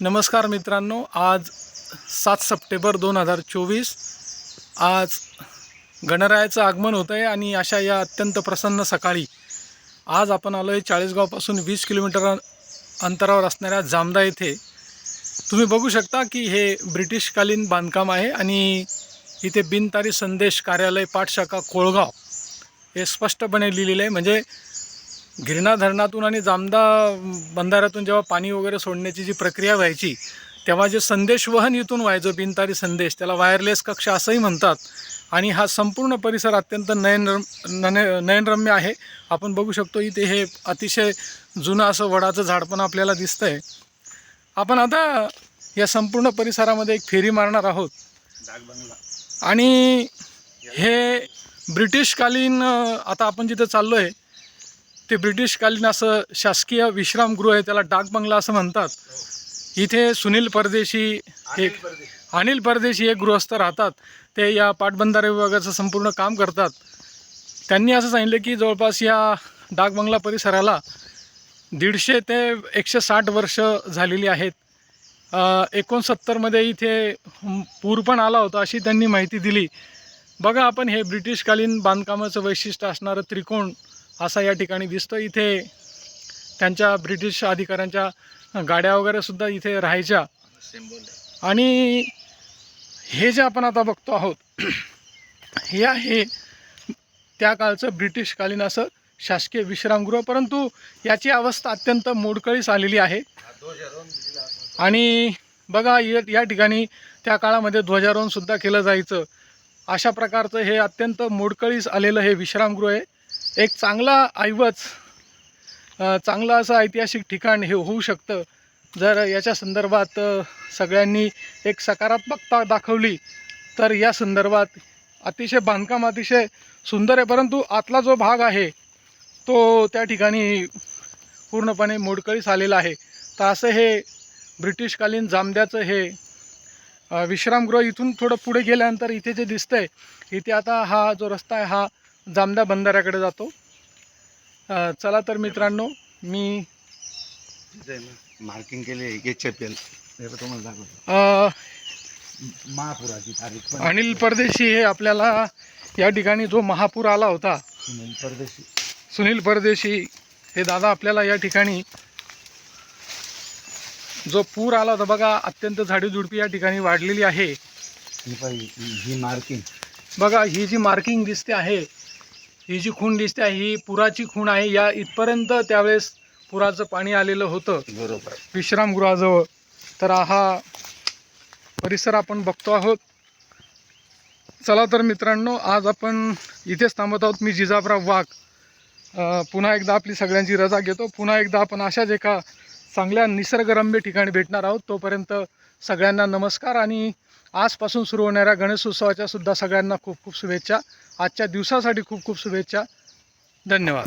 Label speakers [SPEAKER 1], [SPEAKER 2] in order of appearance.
[SPEAKER 1] नमस्कार मित्रांनो आज सात सप्टेंबर दोन हजार चोवीस. आज गणरायाचं आगमन होतं आहे आणि अशा या अत्यंत प्रसन्न सकाळी आज आपण आलो आहे चाळीसगावपासून वीस किलोमीटर अंतरावर असणाऱ्या जामदा येथे. तुम्ही बघू शकता की हे ब्रिटिशकालीन बांधकाम आहे आणि इथे बिनतारी संदेश कार्यालय पाठशाखा कोळगाव हे स्पष्टपणे लिहिलेलं आहे. म्हणजे गिरणा धरणातून आणि जामदा बंधाऱ्यातून जेव्हा पाणी वगैरे सोडण्याची जी प्रक्रिया व्हायची तेव्हा जे संदेशवहन इथून व्हायचं बिनतारी संदेश त्याला वायरलेस कक्ष असंही म्हणतात. आणि हा संपूर्ण परिसर अत्यंत नयनरम नने नयनरम्य आहे. आपण बघू शकतो इथे हे अतिशय जुनं असं वडाचं झाड पण आपल्याला दिसतं आहे आपण आता या संपूर्ण परिसरामध्ये एक फेरी मारणार आहोत. आणि हे ब्रिटिशकालीन आता आपण जिथे चाललो आहे ते ब्रिटिशकालीन असं शासकीय विश्रामगृह आहे त्याला डाक बंगला असं म्हणतात. इथे सुनील परदेशी हे अनिल परदेशी. हे गृहस्थ राहतात. ते या पाटबंधारे विभागाचं संपूर्ण काम करतात. त्यांनी असं सांगितलं की जवळपास या डाक बंगला परिसराला दीडशे ते एकशे साठ वर्ष झालेली आहेत. एकोणसत्तरमध्ये इथे पूर पण आला होता अशी त्यांनी माहिती दिली. बघा आपण हे ब्रिटिशकालीन बांधकामाचं वैशिष्ट्य असणारं त्रिकोण असा या ठिकाणी दिसतो इथे त्यांच्या ब्रिटिश अधिकाऱ्यांच्या गाड्या वगैरे सुद्धा इथे राहायच्या. आणि हे जे आपण आता बघतो आहोत हे आहे त्या काळचं ब्रिटिशकालीन असं शासकीय विश्रामगृह परंतु याची अवस्था अत्यंत मोडकळीस आलेली आहे. आणि बघा या या ठिकाणी त्या काळामध्ये ध्वजारोहणसुद्धा केलं जायचं. अशा प्रकारचं हे अत्यंत मोडकळीस आलेलं हे विश्रामगृह आहे. एक चांगला ऐवज चांगला चांगलं असं ऐतिहासिक ठिकाण हे होऊ शकतं. जर याच्या संदर्भात सगळ्यांनी एक सकारात्मकता दाखवली तर या संदर्भात अतिशय बांधकाम अतिशय सुंदर आहे. परंतु आतला जो भाग आहे तो त्या ठिकाणी पूर्णपणे मोडकळीस आलेला आहे. तर असं हे ब्रिटिशकालीन जामद्याचं हे विश्रामगृह इथून थोडं पुढे गेल्यानंतर इथे जे दिसतंय इथे आता हा जो रस्ता आहे हा जामदा बंधाऱ्याकडे जातो. चला तर मित्रांनो मी
[SPEAKER 2] मार्किंग केले एच एफ एल तुम्हाला दाखवतो.
[SPEAKER 1] अ,
[SPEAKER 2] महापुराची तारीख
[SPEAKER 1] अनिल परदेशी हे आपल्याला या ठिकाणी जो महापूर आला होता
[SPEAKER 2] सुनील परदेशी.
[SPEAKER 1] सुनील परदेशी हे दादा आपल्याला या ठिकाणी जो पूर आला होता बघा अत्यंत झाडीझुडपी या ठिकाणी वाढलेली आहे.
[SPEAKER 2] ही मार्किंग.
[SPEAKER 1] बघा ही जी मार्किंग दिसते आहे ही जी खूण दिसते आहे ही पुराची खूण आहे. या इथपर्यंत त्यावेळेस पुराचं पाणी आलेलं होतं.
[SPEAKER 2] बरोबर.
[SPEAKER 1] विश्रामगृहाजवळ. तर हा परिसर आपण बघतो आहोत. चला तर मित्रांनो आज आपण इथेच थांबत आहोत. मी जिजाबराव वाघ. पुन्हा एकदा आपली सगळ्यांची रजा घेतो. पुन्हा एकदा आपण अशाच एका चांगल्या निसर्गरम्य ठिकाणी भेटणार आहोत. तोपर्यंत सगळ्यांना नमस्कार आणि आजपासून सुरू होणाऱ्या गणेशोत्सवाच्या सुद्धा सगळ्यांना खूप खूप शुभेच्छा. आजच्या दिवसासाठी खूप खूप शुभेच्छा. धन्यवाद.